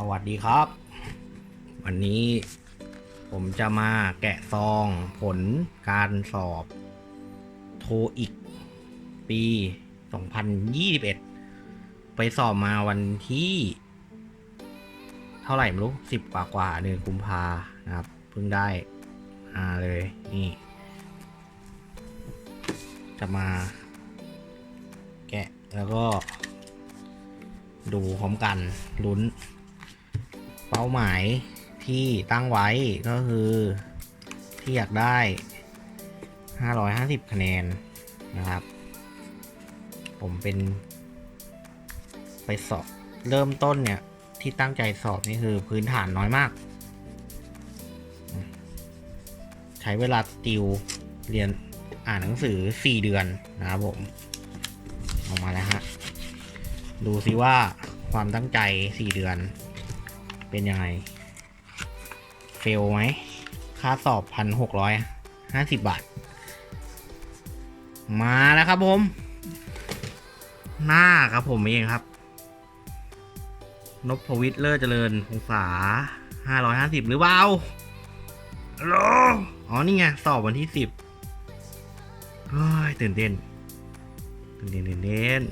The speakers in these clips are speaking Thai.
สวัสดีครับ วันนี้ผมจะมาแกะซองผลการสอบโทอีกปี 2021 ไปสอบมาวันที่ เท่าไหร่ไม่รู้สิบกว่ากว่าเดือนกุมภานะครับ เพิ่งได้มาเลยนี่ จะมา แกะแล้วก็ดูพร้อมกันลุ้น เป้าหมายที่ตั้งไว้ก็คือที่อยากได้ 550 คะแนนนะครับ ผมเป็น ไปสอบเริ่มต้นเนี่ย ที่ตั้งใจสอบนี่คือพื้นฐานน้อยมาก ใช้เวลาติวเรียนอ่านหนังสือ 4 เดือนนะครับผมออกมาแล้วฮะ ดูซิว่าความตั้งใจ 4 เดือน เป็นยังไง เฟลไหม ค่าสอบพันหกร้อยห้าสิบบาท มาแล้วครับผม หน้าครับผมเองครับ นพวิทย์เลิศเจริญพงษาห้าร้อยห้าสิบหรือเปล่าฮัลโหลอ๋อ นี่ไง สอบวันที่สิบเฮ้ยตื่นเต้นตื่นเต้นตื่นเต้น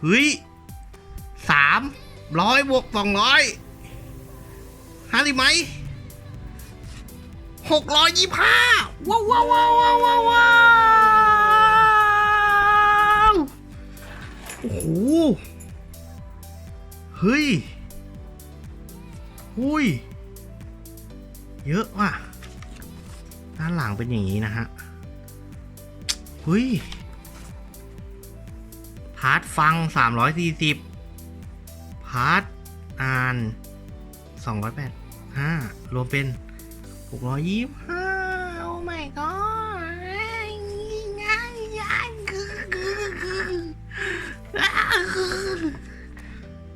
เฮ้ยสาม ร้อยบวกสองร้อยห้าสิบไหมหกร้อยยี่ห้าว้าวว้าวว้าวว้าวว้าวว้าวโอ้โหเฮ้ยหุยเยอะว่ะ ด้านหลังเป็นอย่างนี้นะฮะเฮ้ย พาร์ทฟัง340 พาร์ทอ่าน285รวมเป็น 625 โอ้ my god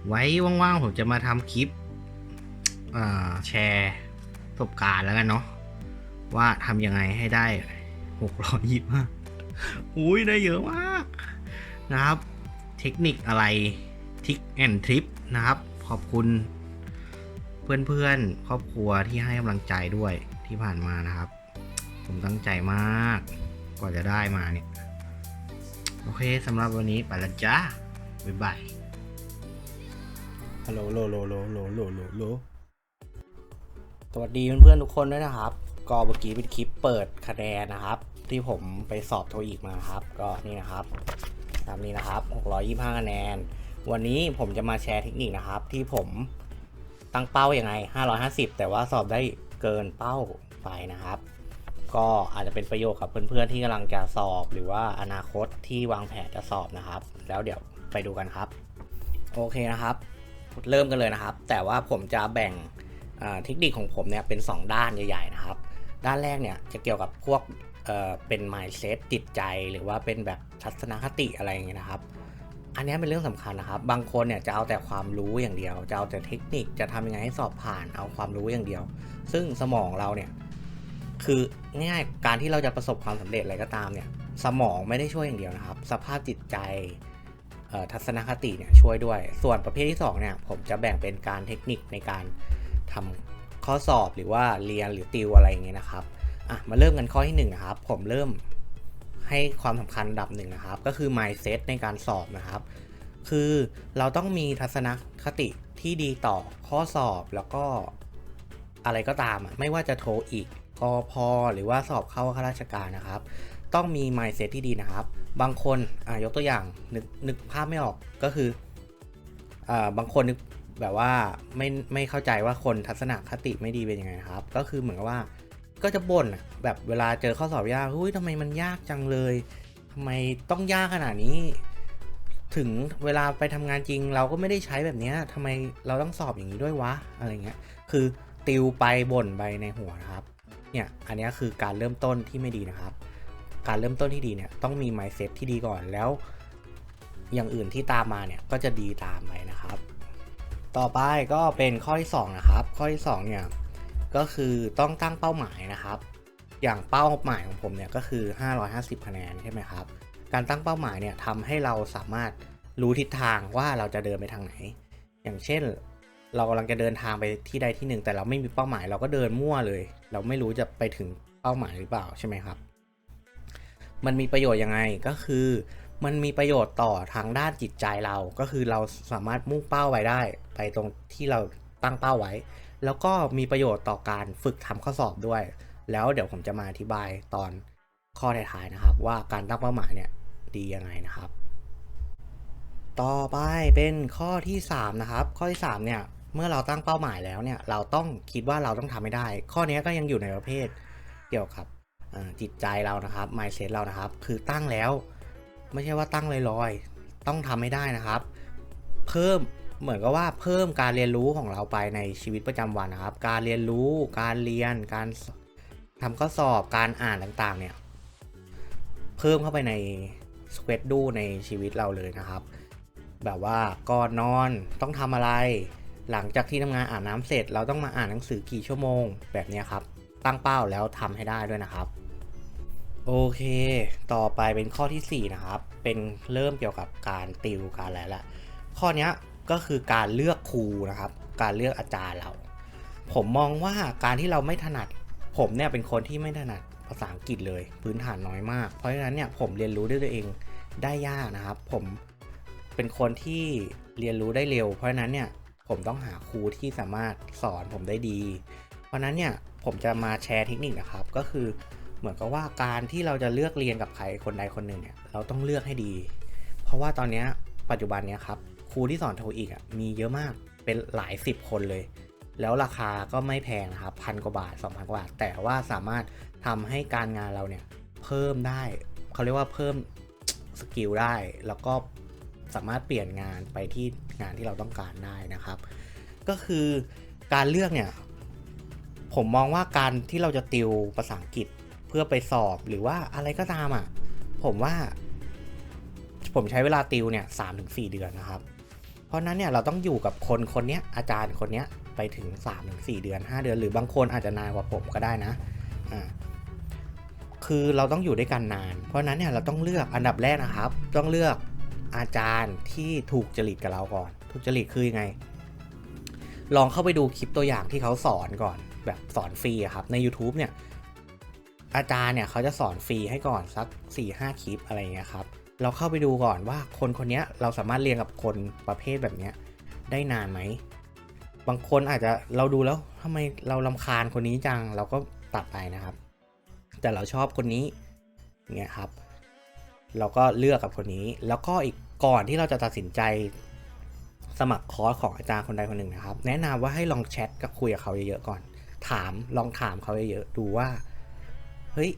ไว้ว่างๆ ผมจะมาทำคลิปอ่าแชร์ประสบการณ์แล้วกันเนาะว่าทำยังไงให้ได้ 625อุ้ยได้เยอะมาก นะครับ เทคนิคอะไรทิกแอนทริป นะครับ ขอบคุณ เพื่อนๆ ครอบครัวที่ให้กำลังใจด้วยที่ผ่านมานะครับ ผมตั้งใจมาก กว่าจะได้มาเนี่ย โอเคสำหรับวันนี้ไปและจ้า บ๊ายบายฮัลโหลโหลโหลโหลโหลโหลโลโลสวัสดีเพื่อนๆทุกคนด้วยนะครับ ก็เมื่อกี้เป็นคลิปเปิดคะแนนนะครับ ที่ผมไปสอบโทอีกมาครับ ก็นี่นะครับตามนี้นะครับ 625 คะแนน วันนี้ผมจะมาแชร์เทคนิคนะครับ ที่ผมตั้งเป้ายัางไง 550 แต่ว่าสอบได้เกินเป้าไปนะครับ ก็อาจจะเป็นประโยชน์กับเพื่อนๆที่กำลังจะสอบหรือว่าอนาคตที่วางแผนจะสอบนะครับ แล้วเดี๋ยวไปดูกันครับ โอเคนะครับ เริ่มกันเลยนะครับ แต่ว่าผมจะแบ่งเทคนิคของผมเนี่ยเป็น 2 ด้านใหญ่ๆนะครับ ด้านแรกเนี่ยจะเกี่ยวกับพวกเเป็น mindset จิตใจหรือว่าเป็นแบบทัศนคติอะไรอย่างเงี้ยนะครับ อันนี้เป็นเรื่องสำคัญนะครับ บางคนเนี่ยจะเอาแต่ความรู้อย่างเดียว จะเอาแต่เทคนิค จะทำยังไงให้สอบผ่าน เอาความรู้อย่างเดียว ซึ่งสมองเราเนี่ยคือง่ายการที่เราจะประสบความสำเร็จอะไรก็ตามเนี่ย สมองไม่ได้ช่วยอย่างเดียวนะครับ สภาพจิตใจเอ่อทัศนคติเนี่ยช่วยด้วย ส่วนประเภทที่สองเนี่ยผมจะแบ่งเป็นการเทคนิคในการทำข้อสอบหรือว่าเรียนหรือติวอะไรอย่างเงี้ยนะครับ อะมาเริ่มกันข้อที่1นงนะครับ ผมเริ่ม ให้ความสำคัญดับหนึ่งนะครับ ก็คือ mindset ในการสอบนะครับ คือเราต้องมีทัศนคติที่ดีต่อข้อสอบแล้วก็อะไรก็ตามอะไม่ว่าจะโทอีกกอพอหรือว่าสอบเข้าข้าราชการนะครับ ต้องมี mindset ที่ดีนะครับ บางคนอะยกตัวอย่างนึกนึกภาพไม่ออกก็คืออ่าบางคนนึกแบบว่าไม่ไม่เข้าใจว่าคนทัศนคติไม่ดีเป็นยังไงครับ ก็คือเหมือนกับว่า ก็จะบ่นแบบเวลาเจอข้อสอบยากเฮ้ยทำไมมันยากจังเลยทำไมต้องยากขนาดนี้ ถึงเวลาไปทำงานจริง เราก็ไม่ได้ใช้แบบนี้ทำไมเราต้องสอบอย่างนี้ด้วยวะอะไรเงี้ย คือติวไปบ่นไปในหัวนะครับ เนี่ยอันนี้คือการเริ่มต้นที่ไม่ดีนะครับ การเริ่มต้นที่ดีเนี่ยต้องมี mindset ที่ดีก่อนแล้ว อย่างอื่นที่ตามมาเนี่ยก็จะดีตามไปนะครับ ต่อไปก็เป็นข้อที่สองนะครับ ข้อที่สองเนี่ย ก็คือต้องตั้งเป้าหมายนะครับ อย่างเป้าหมายของผมเนี่ยก็คือ 550 คะแนนใช่ไหมครับ การตั้งเป้าหมายเนี่ยทำให้เราสามารถรู้ทิศทางว่าเราจะเดินไปทางไหน อย่างเช่น เรากำลังจะเดินทางไปที่ใดที่หนึ่ง แต่เราไม่มีเป้าหมายเราก็เดินมั่วเลย เราไม่รู้จะไปถึงเป้าหมายหรือเปล่าใช่ไหมครับ มันมีประโยชน์ยังไงก็คือมันมีประโยชน์ต่อทางด้านจิตใจเรา ก็คือเราสามารถมุ่งเป้าไปได้ ไปตรงที่เราตั้งเป้าไว้ แล้วก็มีประโยชน์ต่อการฝึกทำข้อสอบด้วย แล้วเดี๋ยวผมจะมาอธิบายตอนข้อท้ายๆนะครับ ว่าการตั้งเป้าหมายเนี่ยดียังไงนะครับ ต่อไปเป็นข้อที่ 3 นะครับ ข้อที่ 3 เนี่ยเมื่อเราตั้งเป้าหมายแล้วเนี่ยเราต้องคิดว่าเราต้องทำให้ได้ ข้อนี้ก็ยังอยู่ในประเภทเกี่ยวกับจิตใจเรานะครับ mindset เรานะครับ คือตั้งแล้ว ไม่ใช่ว่าตั้งลอยๆต้องทำให้ได้นะครับ เพิ่ม เหมือนกับว่าเพิ่มการเรียนรู้ของเราไปในชีวิตประจำวันนะครับ การเรียนรู้ การเรียน การทำข้อสอบ การอ่านต่างๆ เนี่ย เพิ่มเข้าไปในสเ e ดดูในชีวิตเราเลยนะครับ แบบว่าก่อนนอนต้องทำอะไร หลังจากที่ทำงานอ่านน้ำเสร็จ เราต้องมาอ่านหนังสือกี่ชั่วโมง แบบนี้ครับ ตั้งเป้าแล้วทำให้ได้ด้วยนะครับ โอเค ต่อไปเป็นข้อทีสี่ 4 นะครับ เป็นเริ่มเกี่ยวกับการติวการอะไรละข้อนี้ ก็คือการเลือกครูนะครับ การเลือกอาจารย์เรา ผมมองว่าการที่เราไม่ถนัด ผมเนี่ยเป็นคนที่ไม่ถนัดภาษาอังกฤษเลย พื้นฐานน้อยมาก เพราะฉะนั้นเนี่ยผมเรียนรู้ด้วยตัวเองได้ยากนะครับ ผมเป็นคนที่เรียนรู้ได้เร็ว เพราะฉะนั้นเนี่ยผมต้องหาครูที่สามารถสอนผมได้ดี เพราะฉะนั้นเนี่ยผมจะมาแชร์เทคนิคนะครับ ก็คือเหมือนกับว่าการที่เราจะเลือกเรียนกับใครคนใดคนหนึ่งเนี่ยเราต้องเลือกให้ดี เพราะว่าตอนนี้ปัจจุบันเนี้ยครับ ครูที่สอนโทอีกอะมีเยอะมากเป็นหลายสิบคนเลย แล้วราคาก็ไม่แพงนะครับพันกว่าบาท2,000กว่าบาท แต่ว่าสามารถทำให้การงานเราเนี่ยเพิ่มได้เขาเรียกว่าเพิ่มสกิลได้ แล้วก็สามารถเปลี่ยนงานไปที่งานที่เราต้องการได้นะครับ ก็คือการเลือกเนี่ยผมมองว่าการที่เราจะติวภาษาอังกฤษเพื่อไปสอบหรือว่าอะไรก็ตามอะผมว่า ผมใช้เวลาติวเนี่ยสามถึงสี่เดือนนะครับ เพราะนั้นเนี่ยเราต้องอยู่กับคนคนนี้อาจารย์คนนี้ไปถึง3าถึงสเดือน 5 เดือน หรือบางคนอาจจะนานกว่าผมก็ได้นะอ่าคือเราต้องอยู่ด้วยกันนาน เพราะนั้นเนี่ยเราต้องเลือกอันดับแรกนะครับ ต้องเลือกอาจารย์ที่ถูกจริตกับเราก่อน ถูกจริตคือยังไง ลองเข้าไปดูคลิปตัวอย่างที่เขาสอนก่อน แบบสอนฟรีอะครับใน YouTube เนี่ยอาจารย์เนี่ยเขาจะสอนฟรีให้ก่อนสัก4ี่ห้าคลิปอะไรเงี้ยครับ เราเข้าไปดูก่อนว่าคนคนนี้เราสามารถเรียนกับคนประเภทแบบนี้ได้นานไหม บางคนอาจจะเราดูแล้วทำไมเราลำคาญคนนี้จังเราก็ตัดไปนะครับ แต่เราชอบคนนี้เงี้ยครับ เราก็เลือกกับคนนี้ แล้วก็อีกก่อนที่เราจะตัดสินใจสมัครคอร์สของอาจารย์คนใดคนหนึ่งนะครับ แนะนำว่าให้ลองแชทกับคุยกับเขาเยอะๆก่อน ถามลองถามเขาเยอะๆดูว่าเฮ้ย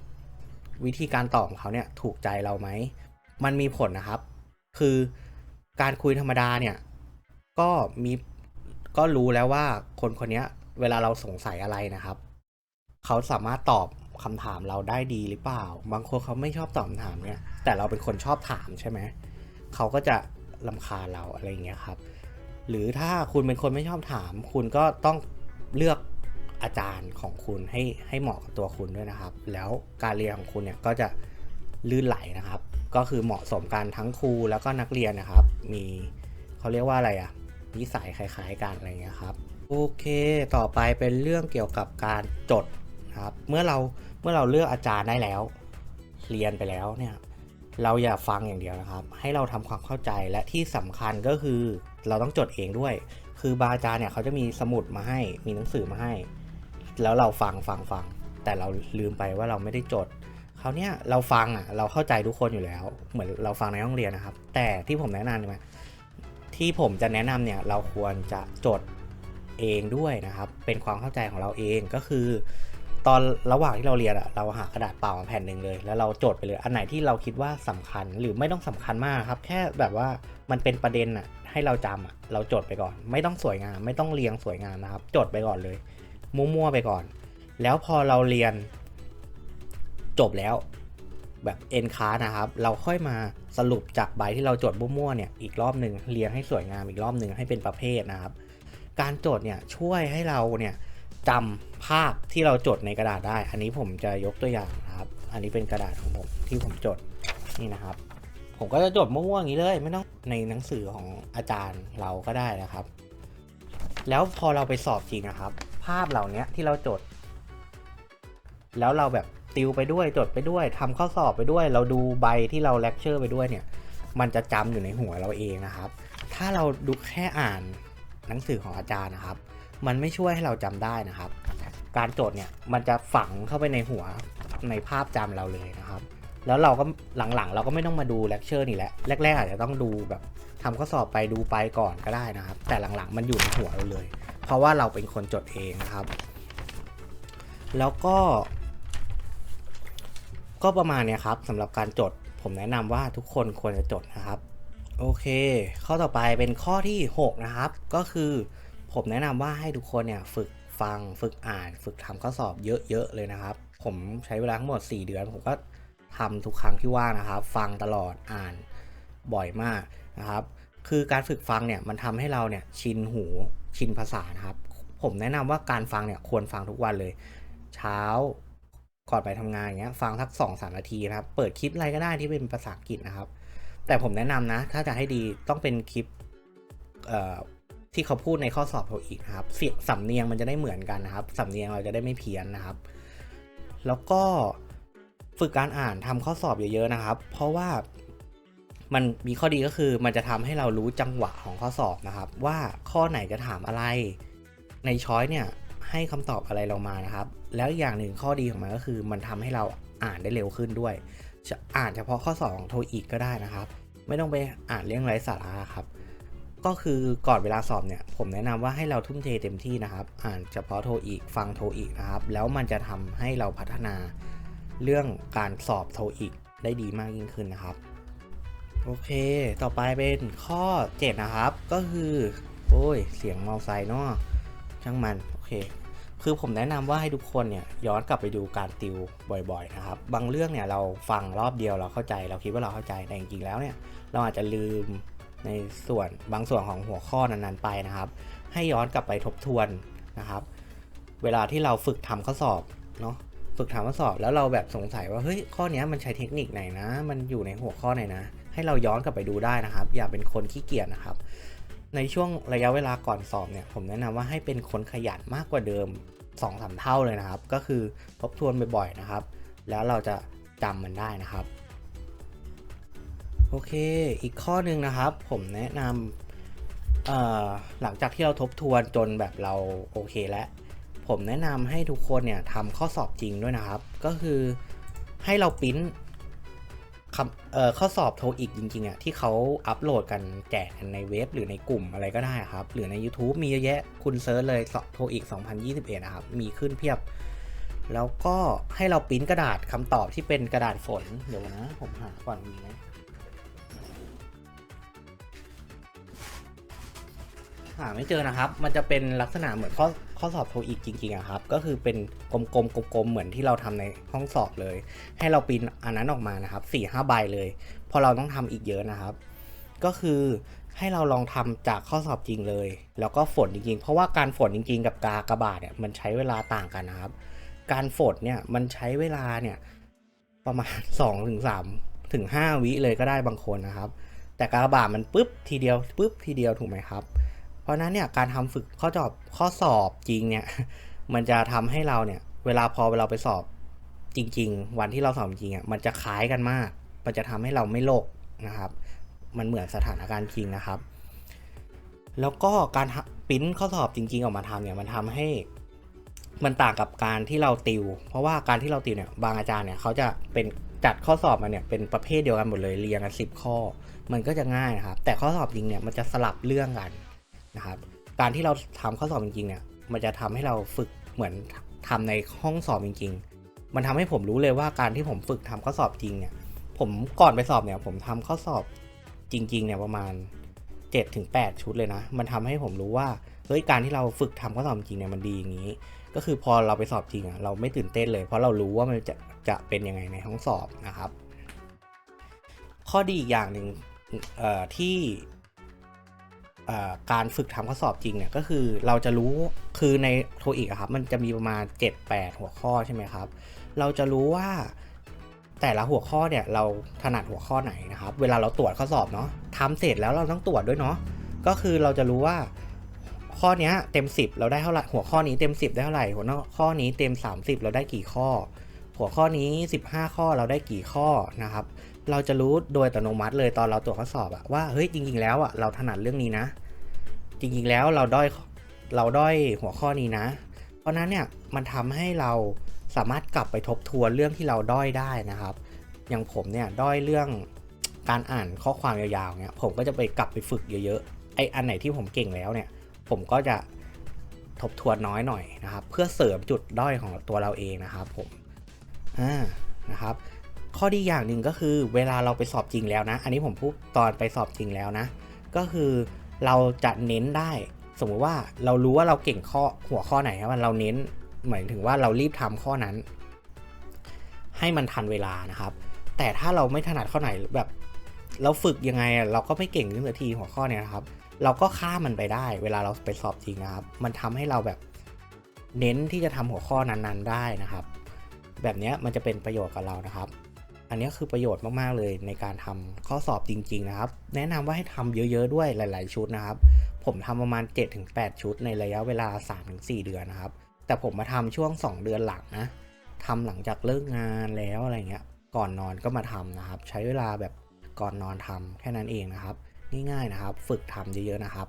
วิธีการตอบของเขาเนี่ยถูกใจเราไหม มันมีผลนะครับ คือการคุยธรรมดาเนี่ย ก็มีก็รู้แล้วว่าคนคนนี้เวลาเราสงสัยอะไรนะครับ เขาสามารถตอบคำถามเราได้ดีหรือเปล่า บางคนเขาไม่ชอบตอบคำถามเนี่ย แต่เราเป็นคนชอบถามใช่ไหม เขาก็จะลำคาเราอะไรอย่างเงี้ยครับ หรือถ้าคุณเป็นคนไม่ชอบถาม คุณก็ต้องเลือกอาจารย์ของคุณให้ให้เหมาะกับตัวคุณด้วยนะครับ แล้วการเรียนของคุณเนี่ยก็จะลื่นไหลนะครับ ก็คือเหมาะสมกันทั้งครูแล้วก็นักเรียนนะครับ มีเขาเรียกว่าอะไรอะนิสัยคล้ายๆกันอะไรเงี้ยครับโอเค ต่อไปเป็นเรื่องเกี่ยวกับการจดครับเมื่อเราเมื่อเราเลือกอาจารย์ได้แล้ว เรียนไปแล้วเนี่ยเราอย่าฟังอย่างเดียวนะครับ ให้เราทำความเข้าใจและที่สำคัญก็คือเราต้องจดเองด้วย คือบาอาจารย์เนี่ยเขาจะมีสมุดมาให้มีหนังสือมาให้ แล้วเราฟังฟังฟัง แต่เราลืมไปว่าเราไม่ได้จด เขาวเนี่ยเราฟังอะเราเข้าใจทุกคนอยู่แล้ว เหมือนเราฟังในห้องเรียนนะครับ แต่ที่ผมแนะนำเนี่ยที่ผมจะแนะนำเนี่ยเราควรจะจดเองด้วยนะครับ เป็นความเข้าใจของเราเองก็คือ ตอนระหว่างที่เราเรียนอะเราหากระดาษเปล่ามาแผ่นหนึ่งเลย แล้วเราจดไปเลยอันไหนที่เราคิดว่าสำคัญหรือไม่ต้องสำคัญมากครับ แค่แบบว่ามันเป็นประเด็นอะให้เราจำอะเราจดไปก่อน ไม่ต้องสวยงาม ไม่ต้องเรียงสวยงามนะครับ จดไปก่อนเลยมั่วๆไปก่อน แล้วพอเราเรียน จบแล้วแบบเอ็นคานะครับ เราค่อยมาสรุปจากใบที่เราจดมั่วๆเนี่ยอีกรอบหนึ่งเรียงให้สวยงามอีกรอบหนึ่งให้เป็นประเภทนะครับ การจดเนี่ยช่วยให้เราเนี่ยจำภาพที่เราจดในกระดาษได้ อันนี้ผมจะยกตัวอย่างนะครับ อันนี้เป็นกระดาษของผมที่ผมจดนี่นะครับ ผมก็จะจดมั่วๆอย่างนี้เลย ไม่ต้องในหนังสือของอาจารย์เราก็ได้นะครับ แล้วพอเราไปสอบจริงนะครับ ภาพเหล่านี้ที่เราจด แล้วเราแบบ ติวไปด้วยจดไปด้วยทำข้อสอบไปด้วย เราดูใบที่เราเลคเชอร์ไปด้วยเนี่ยมันจะจำอยู่ในหัวเราเองนะครับ ถ้าเราดูแค่อ่านหนังสือของอาจารย์นะครับ มันไม่ช่วยให้เราจำได้นะครับ การจดเนี่ยมันจะฝังเข้าไปในหัวในภาพจำเราเลยนะครับ แล้วเราก็หลังๆ เราก็ไม่ต้องมาดูเลคเชอร์นี่แหละแรกๆอาจจะต้องดูแบบทำข้อสอบไปดูไปก่อนก็ได้นะครับ แต่หลังๆ มันอยู่ในหัวเราเลย เพราะว่าเราเป็นคนจดเองนะครับ แล้วก็ ก็ประมาณเนี้ยครับสำหรับการจด ผมแนะนำว่าทุกคนควรจะจดนะครับ โอเค ข้อต่อไปเป็นข้อที่ 6 นะครับ ก็คือผมแนะนำว่าให้ทุกคนเนี่ยฝึกฟังฝึกอ่าน ฝึกทำข้อสอบเยอะๆเลยนะครับ ผมใช้เวลาทั้งหมด 4 เดือน ผมก็ทำทุกครั้งที่ว่างนะครับ ฟังตลอดอ่านบ่อยมากนะครับ คือการฝึกฟังเนี่ยมันทำให้เราเนี่ยชินหูชินภาษานะครับ ผมแนะนำว่าการฟังเนี่ยควรฟังทุกวันเลย เช้า ก่อนไปทำงานอย่างเงี้ยฟังสักสองสามนาทีนะครับ เปิดคลิปอะไรก็ได้ที่เป็นภาษาอังกฤษนะครับ แต่ผมแนะนำนะ ถ้าจะให้ดีต้องเป็นคลิปที่เขาพูดในข้อสอบเขาอีกนะครับเสียงสำเนียงมันจะได้เหมือนกันนะครับสำเนียงเราจะได้ไม่เพี้ยนนะครับ แล้วก็ฝึกการอ่านทำข้อสอบเยอะๆนะครับ เพราะว่ามันมีข้อดีก็คือมันจะทำให้เรารู้จังหวะของข้อสอบนะครับ ว่าข้อไหนจะถามอะไร ในช้อยเนี่ย ให้คำตอบอะไรเรามานะครับ แล้วอย่างหนึ่งข้อดีของมันก็คือ มันทำให้เราอ่านได้เร็วขึ้นด้วยจะอ่านเฉพาะข้อสอบโทอีกก็ได้นะครับ ไม่ต้องไปอ่านเรื่องไร้สาระครับ ก็คือก่อนเวลาสอบเนี่ย ผมแนะนำว่าให้เราทุ่มเทเต็มที่นะครับ อ่านเฉพาะโทอีก ฟังโทอีกนะครับ แล้วมันจะทำให้เราพัฒนาเรื่องการสอบโทอีกได้ดีมากยิ่งขึ้นนะครับ โอเค ต่อไปเป็นข้อ 7 นะครับ ก็คือ โอ้ย เสียงมอไซค์เนาะช่างมัน โอเค คือผมแนะนำว่าให้ทุกคนเนี่ยย้อนกลับไปดูการติวบ่อยๆนะครับ บางเรื่องเนี่ยเราฟังรอบเดียวเราเข้าใจ เราคิดว่าเราเข้าใจแต่จริงๆแล้วเนี่ยเราอาจจะลืมในส่วนบางส่วนของหัวข้อนั้นๆไปนะครับ ให้ย้อนกลับไปทบทวนนะครับ เวลาที่เราฝึกทำข้อสอบเนาะฝึกทำข้อสอบแล้วเราแบบสงสัยว่าเฮ้ยข้อนี้มันใช้เทคนิคไหนนะ มันอยู่ในหัวข้อไหนนะ ให้เราย้อนกลับไปดูได้นะครับ อย่าเป็นคนขี้เกียจนะครับ ในช่วงระยะเวลาก่อนสอบเนี่ยผมแนะนำว่าให้เป็นคนขยันมากกว่าเดิม 2อสเท่าเลยนะครับ ก็คือทบทวนบ่อยๆนะครับ แล้วเราจะจำมันได้นะครับ โอเค อีกข้อหนึ่งนะครับ ผมแนะนำหลังจากที่เราทบทวนจนแบบเราโอเคแล้ว ผมแนะนำให้ทุกคนเนี่ยทำข้อสอบจริงด้วยนะครับ ก็คือให้เราปิ้น คำเอ่อข้อสอบโทอีกจริงๆอะที่เขาอัปโหลดกันแจกกันในเว็บหรือในกลุ่มอะไรก็ได้ครับ หรือใน YouTube มีเยอะแยะคุณเซิร์ชเลยสอบโทอีก 2021 นะครับ มีขึ้นเพียบ แล้วก็ให้เราปริ้นกระดาษคำตอบที่เป็นกระดาษฝน เดี๋ยวนะ ผมหาก่อนมีไหมหาไม่เจอนะครับ มันจะเป็นลักษณะเหมือนข้อ ข้อสอบโทอีกจริงๆอะครับ ก็คือเป็นกลมๆกลมๆเหมือนที่เราทำในห้องสอบเลย ให้เราปิ้นอันนั้นออกมานะครับ4ี่ห้าใบเลยพอเราต้องทำอีกเยอะนะครับ ก็คือให้เราลองทำจากข้อสอบจริงเลย แล้วก็ฝนจริงๆ เพราะว่าการฝนจริงๆ กับกากระบาดเนี่ยมันใช้เวลาต่างกันนะครับ การฝนเนี่ยมันใช้เวลาเนี่ยประมาณ2ถึงถึง5วิเลยก็ได้บางคนนะครับ แต่กากบาทมันปุ๊บทีเดียวปุ๊บทีเดียวถูกไหมครับ เพราะนั้นเนี่ยการทำฝึกข้อสอบข้อสอบจริงเนี่ยมันจะทำให้เราเนี่ยเวลาพอเวลาไปสอบจริง ๆ วันที่เราสอบจริงอะมันจะคล้ายกันมาก มันจะทำให้เราไม่โลกนะครับ มันเหมือนสถานการณ์จริงนะครับ แล้วก็การปิ้นข้อสอบจริง ๆ ออกมาทำเนี่ยมันทำให้มันต่างกับการที่เราติว เพราะว่าการที่เราติวเนี่ยบางอาจารย์เนี่ยเขาจะเป็นจัดข้อสอบมาเนี่ยเป็นประเภทเดียวกันหมดเลยเรียงกันสิบข้อ มันก็จะง่ายนะครับ แต่ข้อสอบจริงเนี่ยมันจะสลับเรื่องกัน นะครับ การที่เราทำข้อสอบจริงๆเนี่ยมันจะทำให้เราฝึกเหมือนทำในห้องสอบจริง ๆ มันทำให้ผมรู้เลยว่าการที่ผมฝึกทำข้อสอบจริงเนี่ย ผมก่อนไปสอบเนี่ย ผมทำข้อสอบจริง ๆ เนี่ยประมาณ7ถึง8ชุดเลยนะ มันทำให้ผมรู้ว่าเฮ้ยการที่เราฝึกทำข้อสอบจริงเนี่ยมันดีอย่างนี้ ก็คือพอเราไปสอบจริงอะเราไม่ตื่นเต้นเลย เพราะเรารู้ว่ามันจะจะเป็นยังไงในห้องสอบนะครับ ข้อดีอีกอย่างหนึ่งที่ การฝึกทำข้อสอบจริงเนี่ยก็คือเราจะรู้คือในโทอีกครับมันจะมีประมาณ 7-8 หัวข้อใช่ไหมครับ เราจะรู้ว่าแต่ละหัวข้อเนี่ยเราถนัดหัวข้อไหนนะครับ เวลาเราตรวจข้อสอบเนาะทำเสร็จแล้วเราต้องตรวจด้วยเนาะก็คือเราจะรู้ว่าข้อนี้เต็ม 10 เราได้เท่าไหร่หัวข้อนี้เต็ม 10 ได้เท่าไหร่หัวข้อนี้เต็ม 30 เราได้กี่ข้อ หัวข้อนี้ 15 ข้อเราได้กี่ข้อนะครับ เราจะรู้โดยอัตโนมัติเลยตอนเราตรวจข้อสอบอะว่าเฮ้ยจริง ๆ แล้วอะเราถนัดเรื่องนี้นะ จริง ๆ แล้วเราด้อยเราด้อยหัวข้อนี้นะ เพราะนั้นเนี่ยมันทำให้เราสามารถกลับไปทบทวนเรื่องที่เราด้อยได้นะครับ อย่างผมเนี่ยด้อยเรื่องการอ่านข้อความยาวๆเนี่ยผมก็จะไปกลับไปฝึกเยอะๆไออันไหนที่ผมเก่งแล้วเนี่ย ผมก็จะทบทวนน้อยหน่อยนะครับ เพื่อเสริมจุดด้อยของตัวเราเองนะครับผมอ่านะครับ ข้อดีอย่างหนึ่งก็คือเวลาเราไปสอบจริงแล้วนะ อันนี้ผมพูดตอนไปสอบจริงแล้วนะ ก็คือเราจะเน้นได้ สมมุติว่าเรารู้ว่าเราเก่งข้อหัวข้อไหนครับเราเน้นหมายถึงว่าเรารีบทำข้อนั้น ให้มันทันเวลานะครับ แต่ถ้าเราไม่ถนัดข้อไหนแบบเราฝึกยังไงเราก็ไม่เก่งขึ้นสักทีหัวข้อเนี้ยนะครับ เราก็ข้ามมันไปได้ เวลาเราไปสอบจริงนะครับ มันทำให้เราแบบเน้นที่จะทำหัวข้อนั้นๆได้นะครับ แบบนี้มันจะเป็นประโยชน์กับเรานะครับ อันนี้คือประโยชน์มากๆเลยในการทำข้อสอบจริง ๆ นะครับ แนะนำว่าให้ทำเยอะๆด้วยหลาย ๆ ชุดนะครับ ผมทำประมาณ 7-8 ชุดในระยะเวลา 3-4 เดือนนะครับ แต่ผมมาทำช่วง 2 เดือนหลังนะทำหลังจากเลิกงานแล้วอะไรเงี้ย ก่อนนอนก็มาทำนะครับ ใช้เวลาแบบก่อนนอนทำแค่นั้นเองนะครับ ง่ายๆนะครับ ฝึกทำเยอะๆนะครับ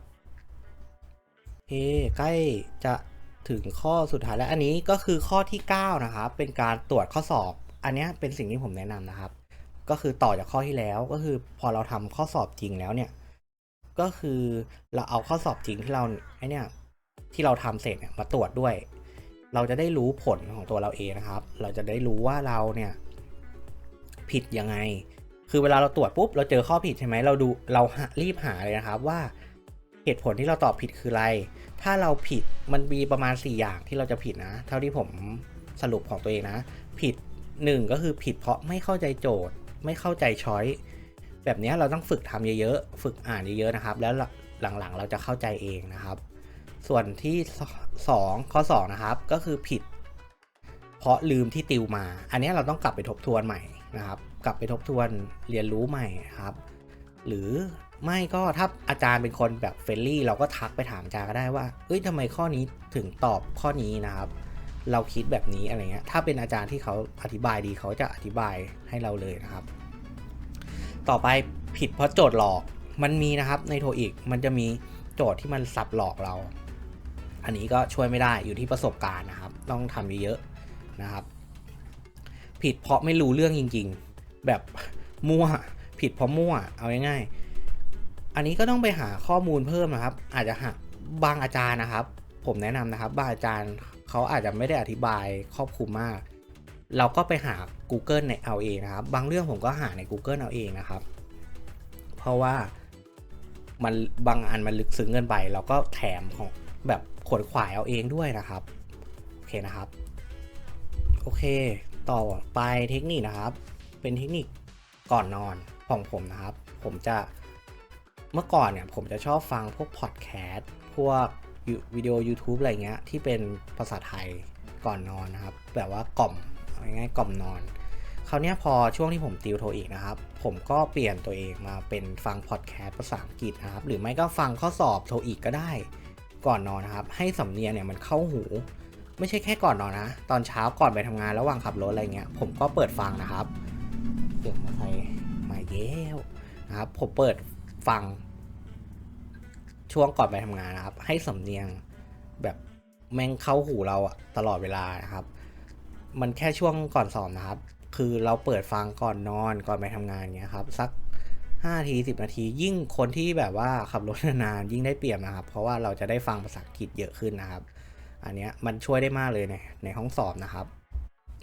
โอเคใกล้จะถึงข้อสุดท้ายแล้วอันนี้ก็คือข้อที่ 9 นะครับ เป็นการตรวจข้อสอบ อันนี้เป็นสิ่งที่ผมแนะนำนะครับ ก็คือต่อจากข้อที่แล้วก็คือพอเราทำข้อสอบจริงแล้วเนี่ย ก็คือเราเอาข้อสอบจริงที่เราไอเนี่ยที่เราทำเสร็จเนี่ยมาตรวจด้วย เราจะได้รู้ผลของตัวเราเองนะครับ เราจะได้รู้ว่าเราเนี่ยผิดยังไง คือเวลาเราตรวจปุ๊บเราเจอข้อผิดใช่ไหมเราดูเราหารีบหาเลยนะครับว่าเหตุผลที่เราตอบผิดคืออะไร ถ้าเราผิดมันมีประมาณ 4 อย่างที่เราจะผิดนะ เท่าที่ผมสรุปของตัวเองนะ ผิด 1ก็คือผิดเพราะไม่เข้าใจโจทย์ ไม่เข้าใจช้อยแบบนี้เราต้องฝึกทำเยอะๆ ฝึกอ่านเยอะๆนะครับ แล้วหลังๆเราจะเข้าใจเองนะครับ ส่วนที่ 2 ข้อ 2 นะครับ ก็คือผิด เพราะลืมที่ติวมา อันนี้เราต้องกลับไปทบทวนใหม่นะครับ กลับไปทบทวนเรียนรู้ใหม่ครับ หรือไม่ก็ถ้าอาจารย์เป็นคนแบบเฟรนลี่ เราก็ทักไปถามอาจารย์ก็ได้ว่า เอ้ยทำไมข้อนี้ถึงตอบข้อนี้นะครับ เราคิดแบบนี้อะไรเงี้ยถ้าเป็นอาจารย์ที่เขาอธิบายดีเขาจะอธิบายให้เราเลยนะครับ ต่อไปผิดเพราะโจทย์หลอกมันมีนะครับในโทอีกมันจะมีโจทย์ที่มันสับหลอกเรา อันนี้ก็ช่วยไม่ได้อยู่ที่ประสบการณ์นะครับ ต้องทำเยอะๆนะครับ ผิดเพราะไม่รู้เรื่องจริง ๆ แบบมั่วผิดเพราะมั่วเอาง่ายๆอันนี้ก็ต้องไปหาข้อมูลเพิ่มนะครับ อาจจะหาบางอาจารย์นะครับ ผมแนะนำนะครับ บางอาจารย์ เขาอาจจะไม่ได้อธิบายครอบคลุมมาก เราก็ไปหา Google ในเอาเองนะครับ บางเรื่องผมก็หาใน Google เอาเองนะครับ เพราะว่ามันบางอันมันลึกซึ้งเกินไปเราก็แถมของแบบขนขวายเอาเองด้วยนะครับโอเคนะครับโอเค ต่อไปเทคนิคนะครับ เป็นเทคนิคก่อนนอนของผมนะครับ ผมจะเมื่อก่อนเนี่ยผมจะชอบฟังพวกพอดแคสต์พวก วิดีโอ YouTube อะไรเงี้ยที่เป็นภาษาไทยก่อนนอนนะครับ แบบว่ากล่อมง่ายๆกล่อมนอนคราวนี้พอช่วงที่ผมติวโทอีกนะครับ ผมก็เปลี่ยนตัวเองมาเป็นฟังพอดแคสต์ภาษาอังกฤษนะครับ หรือไม่ก็ฟังข้อสอบโทอีกก็ได้ ก่อนนอนนะครับ ให้สำเนียงเนี่ยมันเข้าหู ไม่ใช่แค่ก่อนนอนนะ ตอนเช้าก่อนไปทำงานระหว่างขับรถอะไรเงี้ยผมก็เปิดฟังนะครับเสียงมอเตอร์ไซค์มาเย้วนะครับผมเปิดฟัง ช่วงก่อนไปทำงานนะครับ ให้สำเนียงแบบแม่งเข้าหูเราอะตลอดเวลานะครับ มันแค่ช่วงก่อนสอบนะครับ คือเราเปิดฟังก่อนนอนก่อนไปทำงานเงี้ยครับ สัก5นาที10 นาที ยิ่งคนที่แบบว่าขับรถนานยิ่งได้เปรียบนะครับ เพราะว่าเราจะได้ฟังภาษาอังกฤษเยอะขึ้นนะครับ อันเนี้ยมันช่วยได้มากเลยในในห้องสอบนะครับ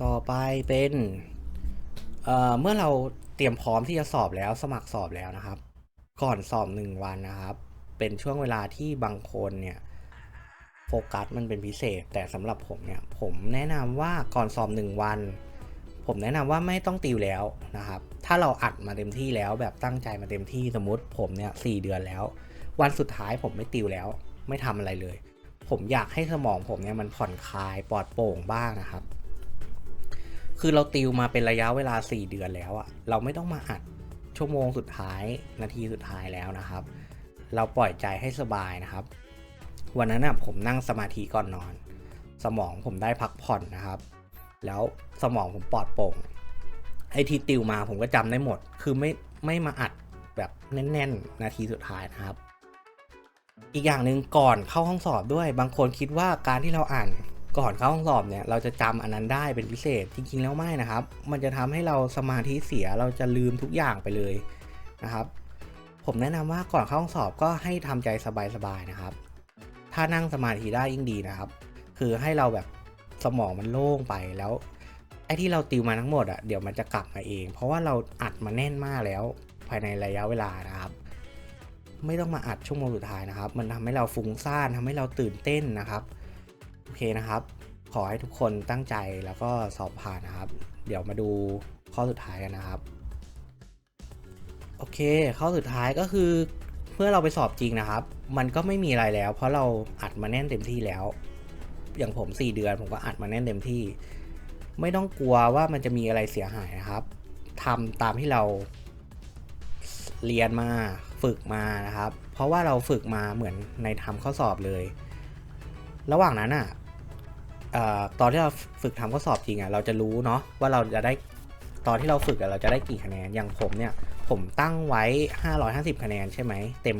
ต่อไปเป็นเเมื่อเราเตรียมพร้อมที่จะสอบแล้วสมัครสอบแล้วนะครับ ก่อนสอบหนึ่งวันนะครับ เป็นช่วงเวลาที่บางคนเนี่ยโฟกัสมันเป็นพิเศษ แต่สำหรับผมเนี่ยผมแนะนำว่าก่อนสอบหนึ่งวัน ผมแนะนำว่าไม่ต้องติวแล้วนะครับ ถ้าเราอัดมาเต็มที่แล้วแบบตั้งใจมาเต็มที่สมมติผมเนี่ยสเดือนแล้ว วันสุดท้ายผมไม่ติวแล้ว ไม่ทำอะไรเลย ผมอยากให้สมองผมเนี่ยมันผ่อนคลายปลอดโปร่งบ้างนะครับ คือเราติวมาเป็นระยะเวลา 4 เดือนแล้วอะเราไม่ต้องมาอัดชั่วโมงสุดท้ายนาทีสุดท้ายแล้วนะครับ เราปล่อยใจให้สบายนะครับ วันนั้นอะผมนั่งสมาธิก่อนนอน สมองผมได้พักผ่อนนะครับ แล้วสมองผมปลอดโปร่ง ไอที่ติวมาผมก็จำได้หมด คือไม่ไม่มาอัดแบบแน่น ๆ นาทีสุดท้ายนะครับ อีกอย่างหนึ่งก่อนเข้าห้องสอบด้วย บางคนคิดว่าการที่เราอ่านก่อนเข้าห้องสอบเนี่ยเราจะจำอันนั้นได้เป็นพิเศษจริง ๆ แล้วไม่นะครับ มันจะทำให้เราสมาธิเสียเราจะลืมทุกอย่างไปเลยนะครับ ผมแนะนำว่าก่อนเข้าห้องสอบก็ให้ทำใจสบายๆนะครับ ถ้านั่งสมาธิได้ยิ่งดีนะครับ คือให้เราแบบสมองมันโล่งไปแล้วไอ้ที่เราติวมาทั้งหมดอะ่ะเดี๋ยวมันจะกลับมาเอง เพราะว่าเราอัดมาแน่นมากแล้วภายในระยะเวลานะครับ ไม่ต้องมาอัดชั่วโมงสุดท้ายนะครับ มันทำให้เราฟุ้งซ่านทำให้เราตื่นเต้นนะครับโอเคนะครับ ขอให้ทุกคนตั้งใจแล้วก็สอบผ่านนะครับ เดี๋ยวมาดูข้อสุดท้ายกันนะครับ โอเค ข้อสุดท้ายก็คือเมื่อเราไปสอบจริงนะครับ มันก็ไม่มีอะไรแล้ว เพราะเราอัดมาแน่นเต็มที่แล้ว อย่างผม 4 เดือนผมก็อัดมาแน่นเต็มที่ ไม่ต้องกลัวว่ามันจะมีอะไรเสียหายนะครับทำตามที่เราเรียนมาฝึกมานะครับ เพราะว่าเราฝึกมาเหมือนในทำข้อสอบเลย ระหว่างนั้นอะอ่อตอนที่เราฝึกทำข้อสอบจริงอะเราจะรู้เนาะว่าเราจะได้ ตอนที่เราฝึกอะเราจะได้กี่คะแนน อย่างผมเนี่ย ผมตั้งไว้ 550 คะแนนใช่ไหม เต็ม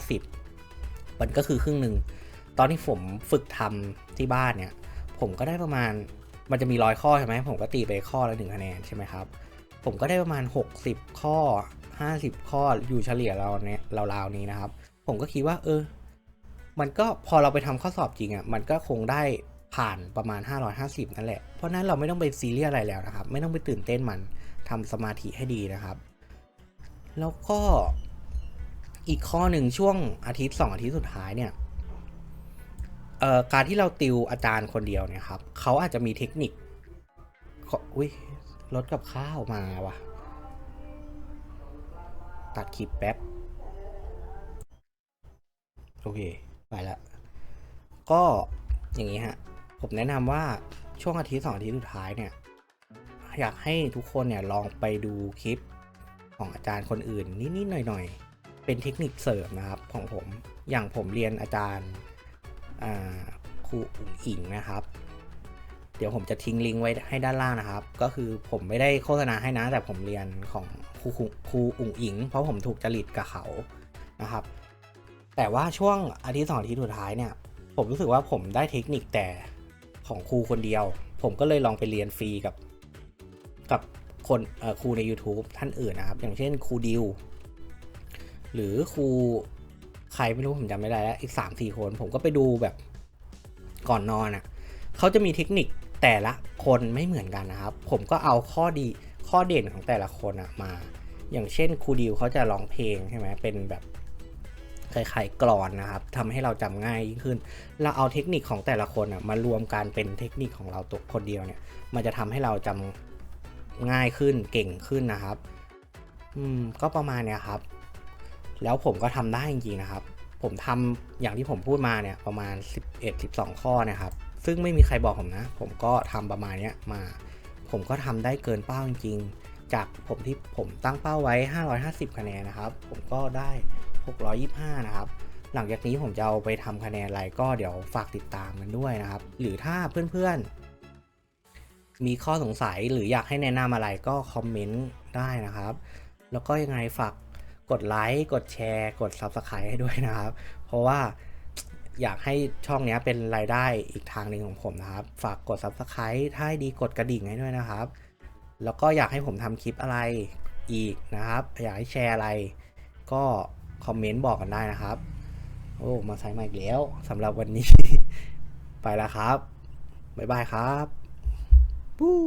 990 มันก็คือครึ่งหนึ่ง ตอนที่ผมฝึกทำที่บ้านเนี่ย ผมก็ได้ประมาณ มันจะมีร้อยข้อใช่ไหม ผมก็ตีไปข้อละหนึ่งคะแนนใช่ไหมครับ ผมก็ได้ประมาณ 60 ข้อ 50 ข้อ อยู่เฉลี่ยเราเนี่ยราวๆนี้นะครับ ผมก็คิดว่า เออ มันก็พอเราไปทำข้อสอบจริงอะ่ะ มันก็คงได้ ผ่านประมาณ 550 นั่นแหละ เพราะนั้นเราไม่ต้องไปซีเรียสอะไรแล้วนะครับ ไม่ต้องไปตื่นเต้นมันทำสมาธิให้ดีนะครับ แล้วก็อีกข้อหนึ่งช่วงอาทิตย์สองอาทิตย์สุดท้ายเนี่ยเอ่อการที่เราติวอาจารย์คนเดียวเนี่ยครับเขาอาจจะมีเทคนิคอุ้ยรถกับข้าวมาว่ะตัดคลิปแป๊บ โอเค ไปละ ก็อย่างนี้ฮะ ผมแนะนำว่าช่วงอาทิตย์สองอาทิตย์สุดท้ายเนี่ยอยากให้ทุกคนเนี่ยลองไปดูคลิปของอาจารย์คนอื่นนิดๆหน่อยๆ เป็นเทคนิคเสริมนะครับของผม อย่างผมเรียนอาจารย์ครูอุ๋งอิงนะครับ เดี๋ยวผมจะทิ้งลิงก์ไว้ให้ด้านล่างนะครับ ก็คือผมไม่ได้โฆษณาให้นะ แต่ผมเรียนของครูครูครูอุ๋งอิง เพราะผมถูกจริตกับเขานะครับ แต่ว่าช่วงอาทิตย์สองอาทิตย์สุดท้ายเนี่ย ผมรู้สึกว่าผมได้เทคนิคแต่ ของครูคนเดียว ผมก็เลยลองไปเรียนฟรีกับ กับคนครูใน YouTube ท่านอื่นนะครับ อย่างเช่นครูดิวหรือครูใครไม่รู้ผมจำไม่ได้แล้ว อีก 3 4 คน ผมก็ไปดูแบบก่อนนอนอะ่ะเขาจะมีเทคนิคแต่ละคนไม่เหมือนกันนะครับ ผมก็เอาข้อดีข้อเด่นของแต่ละคนอะมา อย่างเช่นครูดิวเขาจะร้องเพลงใช่ไหมเป็นแบบ คล้ายๆกรอนนะครับทำให้เราจำง่ายยิ่งขึ้น เราเอาเทคนิคของแต่ละคนอะมารวมกันเป็นเทคนิคของเราตัวคนเดียวเนี่ย มันจะทำให้เราจำง่ายขึ้นเก่งขึ้นนะครับ อืมก็ประมาณเนี้ยครับ แล้วผมก็ทำได้จริงๆนะครับ ผมทำอย่างที่ผมพูดมาเนี่ยประมาณ 11 12 ข้อนะครับ ซึ่งไม่มีใครบอกผมนะ ผมก็ทำประมาณเนี้ยมา ผมก็ทำได้เกินเป้าจริงๆจากผมที่ผมตั้งเป้าไว้ 550 คะแนนนะครับ ผมก็ได้ 625 นะครับ หลังจากนี้ผมจะเอาไปทำคะแนนอะไรก็เดี๋ยวฝากติดตามกันด้วยนะครับ หรือถ้าเพื่อนๆ มีข้อสงสัยหรืออยากให้แนะนำอะไรก็คอมเมนต์ได้นะครับ แล้วก็ยังไงฝากกดไลค์ กดแชร์ กด Subscribe ให้ด้วยนะครับ เพราะว่าอยากให้ช่องนี้เป็นรายได้อีกทางหนึ่งของผมนะครับ ฝากกด Subscribe ถ้าให้ดีกดกระดิ่งให้ด้วยนะครับ แล้วก็อยากให้ผมทำคลิปอะไรอีกนะครับ อยากให้แชร์อะไรก็ คอมเมนต์บอกกันได้นะครับ โอ้ มาใช้มาอีกแล้วสำหรับวันนี้ ไปแล้วครับ บ๊ายบายครับ ปู้